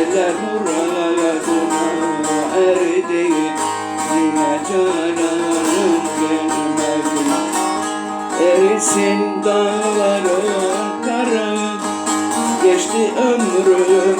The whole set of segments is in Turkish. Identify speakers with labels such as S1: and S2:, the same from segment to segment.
S1: Eller muradına erdi Yine cananım gelmedi. Erisin dağların karı Geçti baharı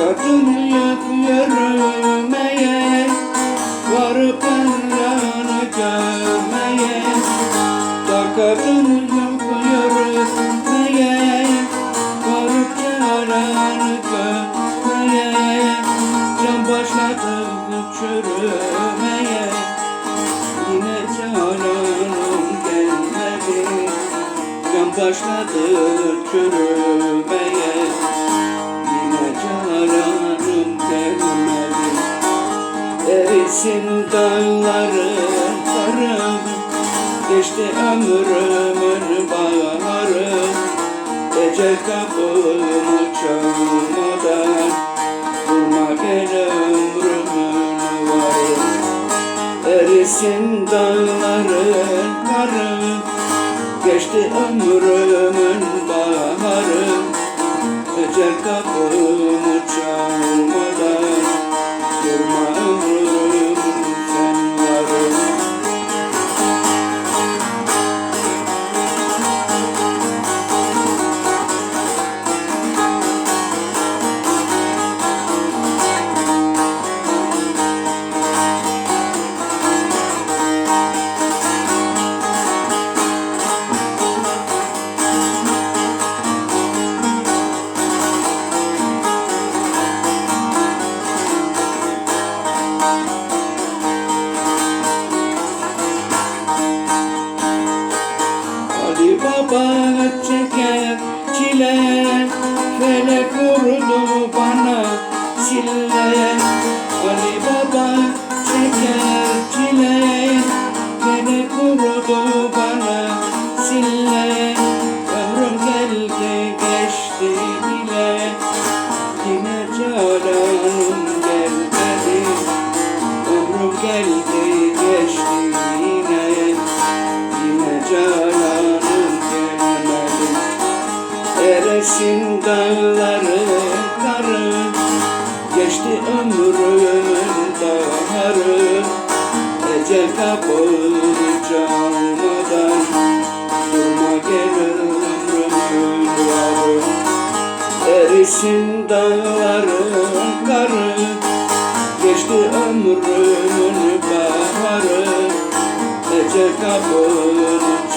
S1: Yapıyorum eğer Varıp yanlarını görmeye yapıyorum eğer Varıp yanlarını görmeye Can başladı çürümeye Yine cananım gelmedi. Can başladı çürümeye Erisin dağların karı Geçti ömrümün baharı. Ecel kapımı çalmadan Durma gel ömrümün varı. Erisin dağların karı Geçti ömrümün baharı. Ecel kapımı çalmadan Ali Baba çeker çile Felek vurdu bana sille Ali Baba çeker çile Felek vurdu bana Eresin dağların karı Geçti ömrümün baharı Ecel kapını çalmadan Durma gel ömrümün varı Erisin dağların karı Geçti ömrümün baharı. Ecel kapını